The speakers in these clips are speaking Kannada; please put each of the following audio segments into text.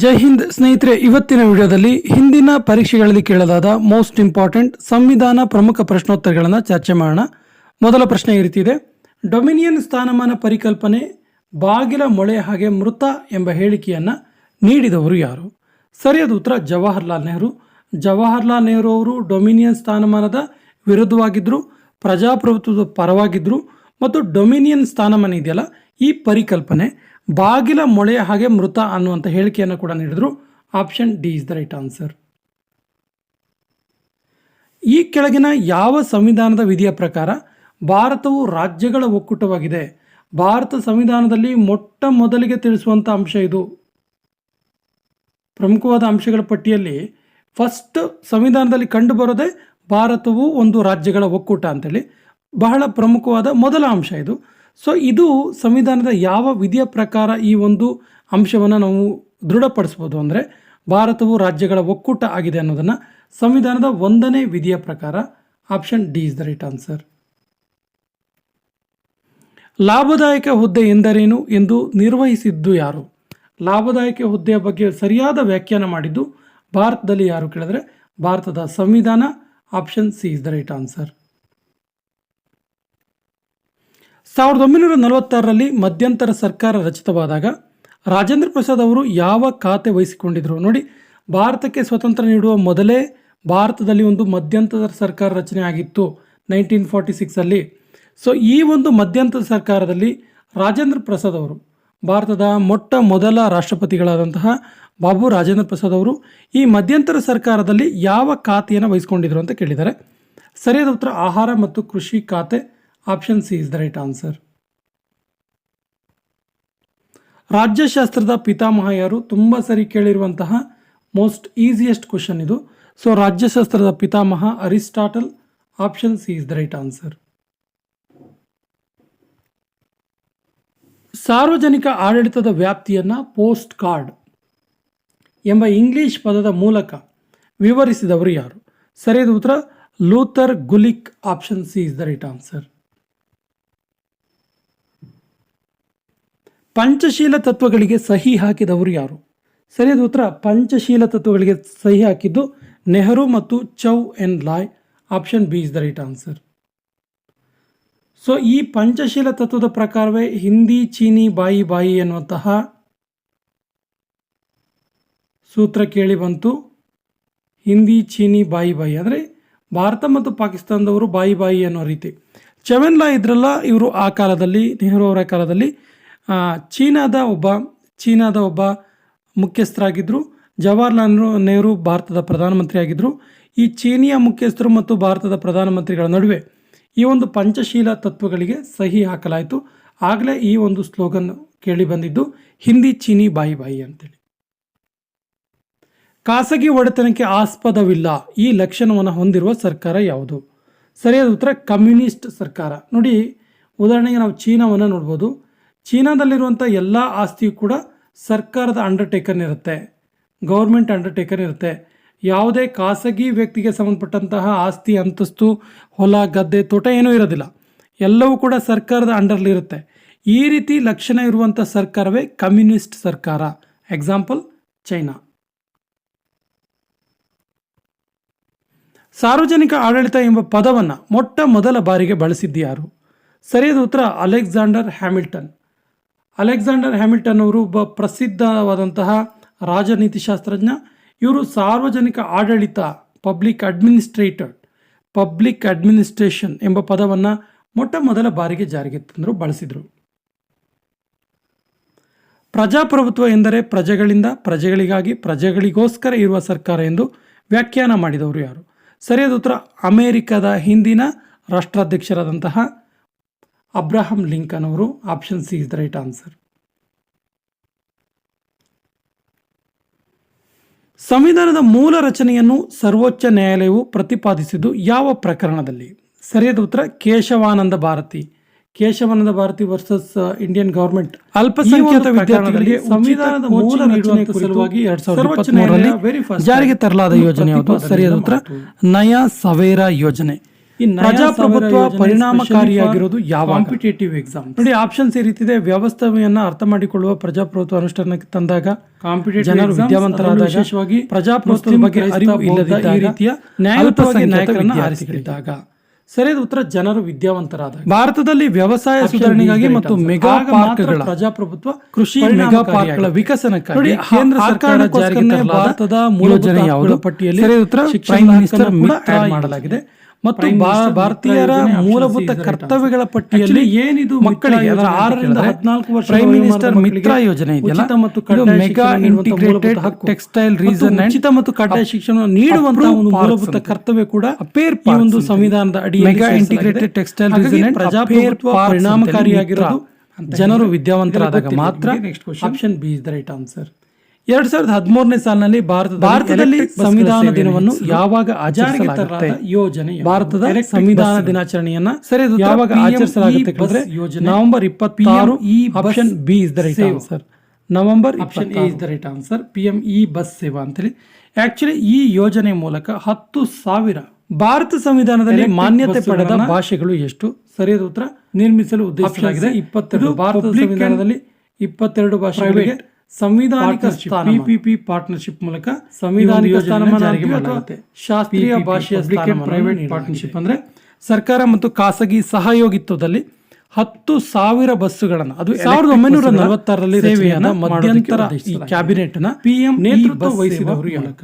ಜೈ ಹಿಂದ್ ಸ್ನೇಹಿತರೆ, ಇವತ್ತಿನ ವಿಡಿಯೋದಲ್ಲಿ ಹಿಂದಿನ ಪರೀಕ್ಷೆಗಳಲ್ಲಿ ಕೇಳಲಾದ ಮೋಸ್ಟ್ ಇಂಪಾರ್ಟೆಂಟ್ ಸಂವಿಧಾನ ಪ್ರಮುಖ ಪ್ರಶ್ನೋತ್ತರಗಳನ್ನು ಚರ್ಚೆ ಮಾಡೋಣ. ಮೊದಲ ಪ್ರಶ್ನೆ ಈ ರೀತಿ ಡೊಮಿನಿಯನ್ ಸ್ಥಾನಮಾನ ಪರಿಕಲ್ಪನೆ ಬಾಗಿಲ ಮೊಳೆ ಹಾಗೆ ಮೃತ ಎಂಬ ಹೇಳಿಕೆಯನ್ನು ನೀಡಿದವರು ಯಾರು? ಸರಿಯಾದ ಉತ್ತರ ಜವಾಹರ್ಲಾಲ್ ನೆಹರು. ಜವಾಹರ್ಲಾಲ್ ನೆಹರು ಅವರು ಡೊಮಿನಿಯನ್ ಸ್ಥಾನಮಾನದ ವಿರುದ್ಧವಾಗಿದ್ದರು ಪ್ರಜಾಪ್ರಭುತ್ವದ ಪರವಾಗಿದ್ದರು ಮತ್ತು ಡೊಮಿನಿಯನ್ ಸ್ಥಾನಮಾನ ಇದೆಯಲ್ಲ, ಈ ಪರಿಕಲ್ಪನೆ ಬಾಗಿಲ ಮೊಳೆಯ ಹಾಗೆ ಮೃತ ಅನ್ನುವಂಥ ಹೇಳಿಕೆಯನ್ನು ಕೂಡ ನೀಡಿದ್ರು. Option D is the right answer ಈ ಕೆಳಗಿನ ಯಾವ ಸಂವಿಧಾನದ ವಿಧಿಯ ಪ್ರಕಾರ ಭಾರತವು ರಾಜ್ಯಗಳ ಒಕ್ಕೂಟವಾಗಿದೆ? ಭಾರತ ಸಂವಿಧಾನದಲ್ಲಿ ಮೊಟ್ಟ ಮೊದಲಿಗೆ ತಿಳಿಸುವಂಥ ಅಂಶ ಇದು. ಪ್ರಮುಖವಾದ ಅಂಶಗಳ ಪಟ್ಟಿಯಲ್ಲಿ ಫಸ್ಟ್ ಸಂವಿಧಾನದಲ್ಲಿ ಕಂಡುಬರೋದೇ ಭಾರತವು ಒಂದು ರಾಜ್ಯಗಳ ಒಕ್ಕೂಟ ಅಂತೇಳಿ ಬಹಳ ಪ್ರಮುಖವಾದ ಮೊದಲ ಅಂಶ ಇದು. ಸೊ ಇದು ಸಂವಿಧಾನದ ಯಾವ ವಿಧಿಯ ಪ್ರಕಾರ ಈ ಒಂದು ಅಂಶವನ್ನು ನಾವು ದೃಢಪಡಿಸ್ಬೋದು ಅಂದರೆ ಭಾರತವು ರಾಜ್ಯಗಳ ಒಕ್ಕೂಟ ಆಗಿದೆ ಅನ್ನೋದನ್ನು ಸಂವಿಧಾನದ ಒಂದನೇ ವಿಧಿಯ ಪ್ರಕಾರ option D is the right answer ಲಾಭದಾಯಕ ಹುದ್ದೆ ಎಂದರೇನು ಎಂದು ನಿರ್ವಹಿಸಿದ್ದು ಯಾರು? ಲಾಭದಾಯಕ ಹುದ್ದೆಯ ಬಗ್ಗೆ ಸರಿಯಾದ ವ್ಯಾಖ್ಯಾನ ಮಾಡಿದ್ದು ಭಾರತದಲ್ಲಿ ಯಾರು ಕೇಳಿದ್ರೆ ಭಾರತದ ಸಂವಿಧಾನ option C is the right answer ಸಾವಿರದ ಒಂಬೈನೂರ ನಲವತ್ತಾರರಲ್ಲಿ ಮಧ್ಯಂತರ ಸರ್ಕಾರ ರಚಿತವಾದಾಗ ರಾಜೇಂದ್ರ ಪ್ರಸಾದ್ ಅವರು ಯಾವ ಖಾತೆ ವಹಿಸಿಕೊಂಡಿದ್ದರು ನೋಡಿ, ಭಾರತಕ್ಕೆ ಸ್ವತಂತ್ರ ನೀಡುವ ಮೊದಲೇ ಭಾರತದಲ್ಲಿ ಒಂದು ಮಧ್ಯಂತರ ಸರ್ಕಾರ ರಚನೆ ಆಗಿತ್ತು ನೈನ್ಟೀನ್ ಫಾರ್ಟಿ ಸಿಕ್ಸಲ್ಲಿ ಸೊ ಈ ಒಂದು ಮಧ್ಯಂತರ ಸರ್ಕಾರದಲ್ಲಿ ರಾಜೇಂದ್ರ ಪ್ರಸಾದ್ ಅವರು, ಭಾರತದ ಮೊಟ್ಟ ಮೊದಲ ರಾಷ್ಟ್ರಪತಿಗಳಾದಂತಹ ಬಾಬು ರಾಜೇಂದ್ರ ಪ್ರಸಾದ್ ಅವರು ಈ ಮಧ್ಯಂತರ ಸರ್ಕಾರದಲ್ಲಿ ಯಾವ ಖಾತೆಯನ್ನು ವಹಿಸ್ಕೊಂಡಿದ್ರು ಅಂತ ಕೇಳಿದ್ದಾರೆ ಸರಿಯಾದ ಉತ್ತರ ಆಹಾರ ಮತ್ತು ಕೃಷಿ ಖಾತೆ option C is the right answer ರಾಜ್ಯಶಾಸ್ತ್ರದ ಪಿತಾಮಹ ಯಾರು ತುಂಬ ಸರಿ ಕೇಳಿರುವಂತಹ ಮೋಸ್ಟ್ ಈಸಿಯೆಸ್ಟ್ ಕ್ವಶನ್ ಇದು. ಸೊ ರಾಜ್ಯಶಾಸ್ತ್ರದ ಪಿತಾಮಹ Aristotle option C is the right answer ಸಾರ್ವಜನಿಕ ಆಡಳಿತದ ವ್ಯಾಪ್ತಿಯನ್ನು ಪೋಸ್ಟ್ ಕಾರ್ಡ್ ಎಂಬ ಇಂಗ್ಲಿಷ್ ಪದದ ಮೂಲಕ ವಿವರಿಸಿದವರು ಯಾರು? ಸರಿಯಾದ ಉತ್ತರ Luther Gulick option C is the right answer Panchsheel ತತ್ವಗಳಿಗೆ ಸಹಿ ಹಾಕಿದವರು ಯಾರು? ಸರಿಯಾದ ಉತ್ತರ. ಪಂಚಶೀಲ ತತ್ವಗಳಿಗೆ ಸಹಿ ಹಾಕಿದ್ದು ನೆಹರು ಮತ್ತು Chou En Lai option B is the right answer. So, ಈ ಪಂಚಶೀಲ ತತ್ವದ ಪ್ರಕಾರವೇ ಹಿಂದಿ, ಚೀನಿ, ಬಾಯಿ ಬಾಯಿ ಎನ್ನುವಂತಹ ಸೂತ್ರ ಕೇಳಿ ಬಂತು. ಹಿಂದಿ, ಚೀನಿ, ಬಾಯಿ ಬಾಯಿ. ಅಂದರೆ ಭಾರತ ಮತ್ತು ಪಾಕಿಸ್ತಾನದವರು ಬಾಯಿ ಬಾಯಿ ಅನ್ನೋ ರೀತಿ. ಚವೆನ್ಲಾ ಇದ್ರಲ್ಲ, ಇವರು ಆ ಕಾಲದಲ್ಲಿ, ನೆಹರು ಅವರ ಕಾಲದಲ್ಲಿ ಚೀನಾದ ಒಬ್ಬ ಚೀನಾದ ಒಬ್ಬ ಮುಖ್ಯಸ್ಥರಾಗಿದ್ದರು ಜವಾಹರ್ಲಾಲ್ ನೆಹರು ಭಾರತದ ಪ್ರಧಾನಮಂತ್ರಿ ಆಗಿದ್ದರು ಈ ಚೀನಿಯ ಮುಖ್ಯಸ್ಥರು ಮತ್ತು ಭಾರತದ ಪ್ರಧಾನಮಂತ್ರಿಗಳ ನಡುವೆ ಈ ಒಂದು ಪಂಚಶೀಲ ತತ್ವಗಳಿಗೆ ಸಹಿ ಹಾಕಲಾಯಿತು. ಆಗಲೇ ಈ ಒಂದು ಸ್ಲೋಗನ್ ಕೇಳಿ ಬಂದಿದ್ದು, ಹಿಂದಿ ಚೀನಿ ಬಾಯಿ ಬಾಯಿ ಅಂತೇಳಿ. ಖಾಸಗಿ ಒಡೆತನಕ್ಕೆ ಆಸ್ಪದವಿಲ್ಲ. ಈ ಲಕ್ಷಣವನ್ನು ಹೊಂದಿರುವ ಸರ್ಕಾರ ಯಾವುದು? ಸರಿಯಾದ ಉತ್ತರ, ಕಮ್ಯುನಿಸ್ಟ್ ಸರ್ಕಾರ. ನೋಡಿ, ಉದಾಹರಣೆಗೆ ನಾವು ಚೀನಾವನ್ನು ನೋಡ್ಬೋದು. ಚೀನಾದಲ್ಲಿರುವಂಥ ಎಲ್ಲ ಆಸ್ತಿಯು ಕೂಡ ಸರ್ಕಾರದ ಅಂಡರ್ಟೇಕನ್ ಇರುತ್ತೆ. ಗೌರ್ಮೆಂಟ್ ಅಂಡರ್ಟೇಕನ್ ಇರುತ್ತೆ. ಯಾವುದೇ ಖಾಸಗಿ ವ್ಯಕ್ತಿಗೆ ಸಂಬಂಧಪಟ್ಟಂತಹ ಆಸ್ತಿ, ಅಂತಸ್ತು, ಹೊಲ, ಗದ್ದೆ, ತೋಟ ಏನೂ ಇರೋದಿಲ್ಲ. ಎಲ್ಲವೂ ಕೂಡ ಸರ್ಕಾರದ ಅಂಡರ್ಲಿರುತ್ತೆ ಈ ರೀತಿ ಲಕ್ಷಣ ಇರುವಂಥ ಸರ್ಕಾರವೇ ಕಮ್ಯುನಿಸ್ಟ್ ಸರ್ಕಾರ. ಎಕ್ಸಾಂಪಲ್ ಚೈನಾ ಸಾರ್ವಜನಿಕ ಆಡಳಿತ ಎಂಬ ಪದವನ್ನು ಮೊಟ್ಟ ಮೊದಲ ಬಾರಿಗೆ ಬಳಸಿದ್ದು ಯಾರು? ಸರಿಯಾದ ಉತ್ತರ, ಅಲೆಕ್ಸಾಂಡರ್ ಹ್ಯಾಮಿಲ್ಟನ್. ಅಲೆಕ್ಸಾಂಡರ್ ಹ್ಯಾಮಿಲ್ಟನ್ ಅವರು ಒಬ್ಬ ಪ್ರಸಿದ್ಧವಾದಂತಹ ರಾಜನೀತಿಶಾಸ್ತ್ರಜ್ಞ ಇವರು ಸಾರ್ವಜನಿಕ ಆಡಳಿತ ಪಬ್ಲಿಕ್ ಅಡ್ಮಿನಿಸ್ಟ್ರೇಟರ್ ಪಬ್ಲಿಕ್ ಅಡ್ಮಿನಿಸ್ಟ್ರೇಷನ್ ಎಂಬ ಪದವನ್ನು ಮೊಟ್ಟ ಮೊದಲ ಬಾರಿಗೆ ಜಾರಿಗೆ ತಂದರು, ಬಳಸಿದರು. ಪ್ರಜಾಪ್ರಭುತ್ವ ಎಂದರೆ ಪ್ರಜೆಗಳಿಂದ ಪ್ರಜೆಗಳಿಗಾಗಿ, ಪ್ರಜೆಗಳಿಗೋಸ್ಕರ ಇರುವ ಸರ್ಕಾರ ಎಂದು ವ್ಯಾಖ್ಯಾನ ಮಾಡಿದವರು ಯಾರು? ಸರಿಯಾದ ಉತ್ತರ ಅಮೇರಿಕದ ಹಿಂದಿನ ರಾಷ್ಟ್ರಾಧ್ಯಕ್ಷರಾದಂತಹ ಅಬ್ರಹಂ ಲಿಂಕನ್ ಅವರು option C is the right answer ಸಂವಿಧಾನದ ಮೂಲ ರಚನೆಯನ್ನು ಸರ್ವೋಚ್ಚ ನ್ಯಾಯಾಲಯವು ಪ್ರತಿಪಾದಿಸಿದ್ದು ಯಾವ ಪ್ರಕರಣದಲ್ಲಿ? ಸರಿಯಾದ ಉತ್ತರ Kesavananda Bharati. Kesavananda Bharati versus Indian government ಅಲ್ಪಸಂಖ್ಯಾತ ವಿದ್ಯಾರ್ಥಿಗಳಿಗೆ ಸಂವಿಧಾನದ ಮೂಲ ರಚನೆ ಸಲುವಾಗಿ ಎರಡ್ ಸಾವಿರದ ಜಾರಿಗೆ ತರಲಾದ ಯೋಜನೆ ಯಾವುದು? ಸರಿಯಾದ ಉತ್ತರ ನಯಾ ಸವೇರಾ ಯೋಜನೆ. ಪ್ರಜಾಪ್ರಭುತ್ವ ಪರಿಣಾಮಕಾರಿಯಾಗಿರೋದು ಯಾವ ಕಾಂಪಿಟೇಟಿವ್ ಎಕ್ಸಾಮ್ ನೋಡಿ ಆಪ್ಷನ್ಸ್ ಈ ರೀತಿ ಇದೆ ವ್ಯವಸ್ಥೆಯನ್ನ ಅರ್ಥ ಮಾಡಿಕೊಳ್ಳುವ ಪ್ರಜಾಪ್ರಭುತ್ವ ಅನುಷ್ಠಾನಕ್ಕೆ ತಂದಾಗ ಕಾಂಪಿಟೇಟಿವ್ ಜನರು ವಿದ್ಯಾವಂತರಾದ ವಿಶೇಷವಾಗಿ ಪ್ರಜಾಪ್ರಭುತ್ವದ ಬಗ್ಗೆ ಅರಿವು ಇಲ್ಲದ ಈ ರೀತಿಯ ನ್ಯಾಯಯುತವಾಗಿ ನಾಯಕರನ್ನ ಆರಿಸಿಕೊಂಡಿದ್ದಾಗ ಸರಿಯಾದ ಉತ್ತರ ಜನರು ವಿದ್ಯಾವಂತರಾದ ಭಾರತದಲ್ಲಿ ವ್ಯವಸಾಯ ಸುಧಾರಣೆಗಾಗಿ ಮತ್ತು ಮೆಗಾ ಪಾರ್ಕ್ಗಳ ಪ್ರಜಾಪ್ರಭುತ್ವ ಕೃಷಿ ಮೆಗಾ ಪಾರ್ಕ್ಗಳ ವಿಕಸನಕ್ಕಾಗಿ ಕೇಂದ್ರ ಸರ್ಕಾರ ಜಾರಿಗೆ ಭಾರತದ ಜನ ಯಾವುದು? ಪಟ್ಟಿಯಲ್ಲಿ ಸರಿಯಾದ ಉತ್ತರ ಪ್ರೈಮ್ ಮಿನಿಸ್ಟರ್ ಮಾಡಲಾಗಿದೆ. ಮತ್ತು ಭಾರತೀಯರ ಮೂಲಭೂತ ಕರ್ತವ್ಯಗಳ ಪಟ್ಟಿಯಲ್ಲಿ ಏನಿದು ಮಕ್ಕಳಿಗೆ ಅದರ ಆರರಿಂದ ಹದಿನಾಲ್ಕು ವರ್ಷ ಪ್ರೈಮ್ ಮಿನಿಸ್ಟರ್ ಮಿತ್ರ ಯೋಜನೆ ಇದೆಯಲ್ಲ? ಮತ್ತು ಮೆಗಾ ಇಂಟಿಗ್ರೇಟೆಡ್ ಟೆಕ್ಸ್ಟೈಲ್ ರೀಸನ್ ಉಚಿತ ಮತ್ತು ಕಡ್ಡಾಯ ಶಿಕ್ಷಣ ನೀಡುವಂತಹ ಒಂದು ಮೂಲಭೂತ ಕರ್ತವ್ಯ ಕೂಡ ಅಪೇರ್ ಈ ಒಂದು ಸಂವಿಧಾನದ ಅಡಿ ಮೆಗಾ ಇಂಟಿಗ್ರೇಟೆಡ್ ಟೆಕ್ಸ್ಟೈಲ್ ರೀಸನ್ ಪ್ರಜಾಪ್ರಭುತ್ವ ಪರಿಣಾಮಕಾರಿಯಾಗಿರೋದು ಜನರು ವಿದ್ಯಾವಂತರಾದಾಗ ಮಾತ್ರ option B is the right answer ಎರಡ್ ಸಾವಿರದ ಹದಿಮೂರನೇ ಸಾಲಿನಲ್ಲಿ ಭಾರತ ಭಾರತದಲ್ಲಿ ಸಂವಿಧಾನ ದಿನವನ್ನು ಯಾವಾಗ ಆಚರಿಸಲಾಗುತ್ತೆ? ಯೋಜನೆ ಭಾರತದ ಸಂವಿಧಾನ ದಿನಾಚರಣೆಯನ್ನ ಸರಿ ಯಾವಾಗ ಆಚರಿಸಲಾಗುತ್ತೆ ಯೋಜನೆ ನವೆಂಬರ್ ಇಪ್ಪತ್ತಾರು ಈ option B is the right answer November option A is the right answer P M E bus Sewa ಅಂತೇಳಿ. ಆಕ್ಚುಲಿ ಈ ಯೋಜನೆ ಮೂಲಕ ಹತ್ತು ಸಾವಿರ ಭಾರತ ಸಂವಿಧಾನದಲ್ಲಿ ಮಾನ್ಯತೆ ಪಡೆದ ಭಾಷೆಗಳು ಎಷ್ಟು? ಸರಿಯಾದ ಉತ್ತರ ನಿರ್ಮಿಸಲು ಉದ್ದೇಶಿಸಲಾಗಿದೆ. ಇಪ್ಪತ್ತೆರಡು. ಭಾರತದ ಸಂವಿಧಾನದಲ್ಲಿ ಇಪ್ಪತ್ತೆರಡು ಭಾಷೆಗಳಿಗೆ ಸಂವಿಧಾನಿಕ ಪಿಪಿಪಿ ಪಾರ್ಟ್ನರ್ಶಿಪ್ ಮೂಲಕ ಸಂವಿಧಾನಿಕ ಸ್ಥಾನಮಾನ ಶಾಸ್ತ್ರೀಯ ಭಾಷೆಯ ಪ್ರೈವೇಟ್ ಪಾರ್ಟ್ನರ್ಶಿಪ್ ಅಂದ್ರೆ ಸರ್ಕಾರ ಮತ್ತು ಖಾಸಗಿ ಸಹಯೋಗಿತ್ವದಲ್ಲಿ ಹತ್ತು ಸಾವಿರ ಬಸ್ಸುಗಳನ್ನು ಅದು ಸಾವಿರದ ಒಂಬೈನೂರ ನಲವತ್ತಾರರಲ್ಲಿ ಸೇವೆಯನ್ನ ಮಧ್ಯಂತರ ಈ ಕ್ಯಾಬಿನೆಟ್ನ ಪಿಎಂ ನೇತೃತ್ವ ವಹಿಸಿದವರು ಮೂಲಕ.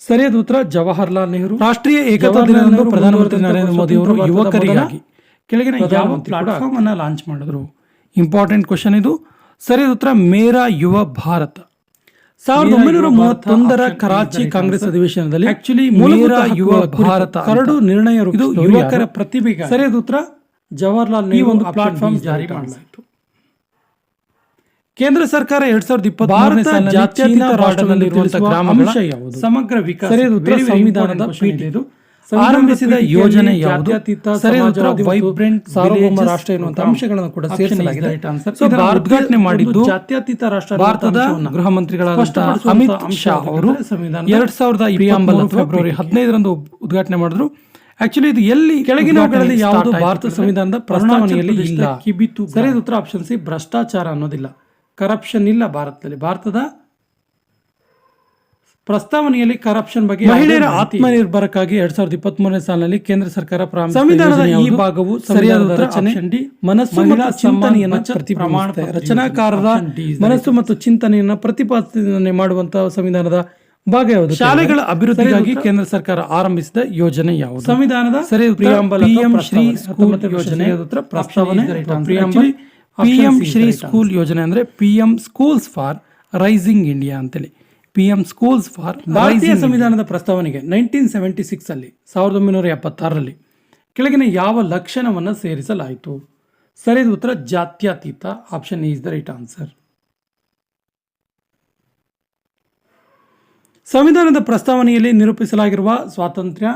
ಸರಿಯಾದ ಉತ್ತರ ಜವಾಹರ್ಲಾಲ್ ನೆಹರು. ರಾಷ್ಟ್ರೀಯ ಏಕತಾ ದಿನದಂದು ಪ್ರಧಾನಮಂತ್ರಿ ನರೇಂದ್ರ ಮೋದಿ ಅವರು ಯುವಕರಿಗಾಗಿ ಕೆಳಗಿನ ಯಾವ ಪ್ಲಾಟ್ಫಾರ್ಮ್ ಅನ್ನ ಲಾಂಚ್ ಮಾಡಿದ್ರು? ಇಂಪಾರ್ಟೆಂಟ್ ಕ್ವಶನ್ ಇದು. ಸರಿಯಾದ ಉತ್ತರ ಮೇರಾ ಯುವ ಭಾರತ. ಸಾವಿರದ ಒಂಬೈನೂರ ಮೂವತ್ತೊಂದರ ಕರಾಚಿ ಕಾಂಗ್ರೆಸ್ ಅಧಿವೇಶನದಲ್ಲಿ ಆಕ್ಚುಲಿ ಮೇರಾ ಯುವ ಭಾರತ ಕರಡು ನಿರ್ಣಯ ಇದು ಯುವಕರ ಪ್ರತಿಭೆಗೆ ಸರಿಯಾದ ಉತ್ತರ ಜವಾಹರ್ಲಾಲ್ ನೆಹರು ಒಂದು ಪ್ಲಾಟ್ಫಾರ್ಮ್ ಜಾರಿ ಮಾಡಲಾಯಿತು ಕೇಂದ್ರ ಸರ್ಕಾರ ಎರಡ್ ಸಾವಿರದ ಇಪ್ಪತ್ತು ಭಾರತ ಜಾತ್ಯತೀತ ರಾಷ್ಟ್ರದಲ್ಲಿರುವಂತಹ ಗ್ರಾಮಗಳ ಸಮಗ್ರ ವಿಕಾಸ. ಸಂವಿಧಾನದ ಪೀಠ ಇದು. ಆರಂಭಿಸಿದ ಯೋಜನೆ ವೈಬ್ರೆಂಟ್ ಸಾರ್ವಭೌಮ ರಾಷ್ಟ್ರ ಎನ್ನುವಂತ ಅಂಶಗಳನ್ನು ಕೂಡ ಸೇರಿಸಲಾಗಿದೆ. ಉದ್ಘಾಟನೆ ಮಾಡಿದ್ದು ಜಾತ್ಯತೀತ ರಾಷ್ಟ್ರ ಭಾರತದ ಗೃಹ ಮಂತ್ರಿಗಳ ಅಮಿತ್ ಶಾ ಅವರು ಎರಡ್ ಸಾವಿರದ ಪ್ರಿಯಾಂಬಲ್ ಫೆಬ್ರವರಿ ಹದಿನೈದರಂದು ಉದ್ಘಾಟನೆ ಮಾಡಿದ್ರು. ಆಕ್ಚುಲಿ ಇದು ಎಲ್ಲಿ ಕೆಳಗಿನವುಗಳಲ್ಲಿ ಯಾವುದು ಭಾರತ ಸಂವಿಧಾನದ ಪ್ರಸ್ತಾವನೆಯಲ್ಲಿ ಇಲ್ಲ. ಕಿಬಿತು ಸರಿಯಾದ ಉತ್ತರ ಆಪ್ಷನ್ ಸಿ ಭ್ರಷ್ಟಾಚಾರ ಅನ್ನೋದಿಲ್ಲ. ಕರಪ್ಷನ್ ಇಲ್ಲ ಭಾರತದಲ್ಲಿ. ಭಾರತದ ಪ್ರಸ್ತಾವನೆಯಲ್ಲಿ ಕರಪ್ಷನ್ ಬಗ್ಗೆ ಮಹಿಳೆಯರ ಆತ್ಮನಿರ್ಭರಕ್ಕಾಗಿ ಎರಡ್ ಸಾವಿರದ ಇಪ್ಪತ್ತ್ ಮೂರನೇ ಸಾಲಿನಲ್ಲಿ ಕೇಂದ್ರ ಸರ್ಕಾರ ಸಂವಿಧಾನದ ಈ ಭಾಗವು ಸರಿಯಾದ ರಚನೆ ಮನಸ್ಸು ಮತ್ತು ಚಿಂತನೆಯನ್ನ ರಚನಾಕಾರರ ಮನಸ್ಸು ಮತ್ತು ಚಿಂತನೆಯನ್ನ ಪ್ರತಿಪಾದನೆ ಮಾಡುವಂತಹ ಸಂವಿಧಾನದ ಭಾಗ ಯಾವುದು? ಶಾಲೆಗಳ ಅಭಿವೃದ್ಧಿಗಾಗಿ ಕೇಂದ್ರ ಸರ್ಕಾರ ಆರಂಭಿಸಿದ ಯೋಜನೆ ಯಾವುದು? ಸಂವಿಧಾನದ ಸರಿ ಶ್ರೀ ಸ್ಕೂಲ್ ಯೋಜನೆ. ಪ್ರಸ್ತಾವನೆ. ಪಿಎಂ ಶ್ರೀ ಸ್ಕೂಲ್ ಯೋಜನೆ ಅಂದ್ರೆ PM schools for rising India ಅಂತೇಳಿ. ಪಿಎಂ ಸ್ಕೂಲ್ಸ್ ಫಾರ್ ಭಾರತೀಯ ಸಂವಿಧಾನದ ಪ್ರಸ್ತಾವನೆಗೆ ನೈನ್ಟೀನ್ ಸೆವೆಂಟಿ ಸಿಕ್ಸ್ ಅಲ್ಲಿ ಸಾವಿರದ ಒಂಬೈನೂರ ಎಪ್ಪತ್ತಾರರಲ್ಲಿ ಕೆಳಗಿನ ಯಾವ ಲಕ್ಷಣವನ್ನು ಸೇರಿಸಲಾಯಿತು? ಸರಿಯಾದ ಉತ್ತರ ಜಾತ್ಯತೀತ option is the right answer ಸಂವಿಧಾನದ ಪ್ರಸ್ತಾವನೆಯಲ್ಲಿ ನಿರೂಪಿಸಲಾಗಿರುವ ಸ್ವಾತಂತ್ರ್ಯ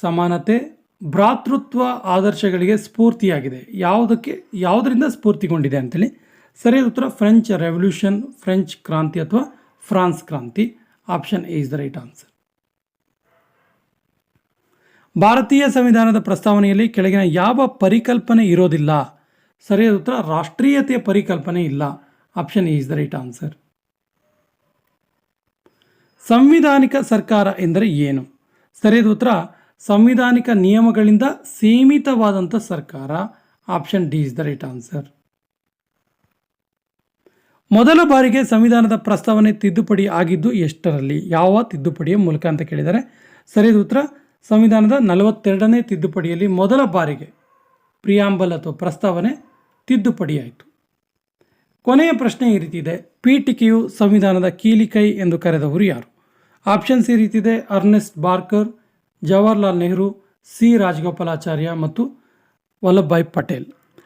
ಸಮಾನತೆ ಭ್ರಾತೃತ್ವ ಆದರ್ಶಗಳಿಗೆ ಸ್ಫೂರ್ತಿಯಾಗಿದೆ. ಯಾವುದಕ್ಕೆ ಯಾವುದರಿಂದ ಸ್ಫೂರ್ತಿಗೊಂಡಿದೆ ಅಂತೇಳಿ? ಸರಿಯಾದ ಉತ್ತರ ಫ್ರೆಂಚ್ ರೆವಲ್ಯೂಷನ್ ಫ್ರೆಂಚ್ ಕ್ರಾಂತಿ ಅಥವಾ ಫ್ರಾನ್ಸ್ ಕ್ರಾಂತಿ, option A is the right answer. ಭಾರತೀಯ ಸಂವಿಧಾನದ ಪ್ರಸ್ತಾವನೆಯಲ್ಲಿ ಕೆಳಗಿನ ಯಾವ ಪರಿಕಲ್ಪನೆ ಇರೋದಿಲ್ಲ? ಸರಿಯಾದ ಉತ್ತರ, ರಾಷ್ಟ್ರೀಯತೆಯ ಪರಿಕಲ್ಪನೆ ಇಲ್ಲ. Option A is the right answer. ಸಂವಿಧಾನಿಕ ಸರ್ಕಾರ ಎಂದರೆ ಏನು? ಸರಿಯಾದ ಉತ್ತರ, ಸಂವಿಧಾನಿಕ ನಿಯಮಗಳಿಂದ ಸೀಮಿತವಾದಂಥ ಸರ್ಕಾರ, option D is the right answer. ಮೊದಲ ಬಾರಿಗೆ ಸಂವಿಧಾನದ ಪ್ರಸ್ತಾವನೆ ತಿದ್ದುಪಡಿ ಆಗಿದ್ದು ಎಷ್ಟರಲ್ಲಿ? ಯಾವ ತಿದ್ದುಪಡಿಯ ಮೂಲಕ ಅಂತ ಕೇಳಿದರೆ, ಸರಿಯಾದ ಉತ್ತರ, ಸಂವಿಧಾನದ ನಲವತ್ತೆರಡನೇ ತಿದ್ದುಪಡಿಯಲ್ಲಿ ಮೊದಲ ಬಾರಿಗೆ ಪ್ರಿಯಾಂಬಲ್ ಅಥವಾ ಪ್ರಸ್ತಾವನೆ ತಿದ್ದುಪಡಿಯಾಯಿತು. ಕೊನೆಯ ಪ್ರಶ್ನೆ ಈ ರೀತಿ ಇದೆ. ಪೀಠಿಕೆಯು ಸಂವಿಧಾನದ ಕೀಲಿಕೈ ಎಂದು ಕರೆದವರು ಯಾರು? ಆಪ್ಷನ್ಸ್ ಈ ರೀತಿ ಇದೆ Ernest Barker, Jawaharlal Nehru, C Rajagopalacharya ಮತ್ತು ವಲ್ಲಭಭಾಯ್ ಪಟೇಲ್.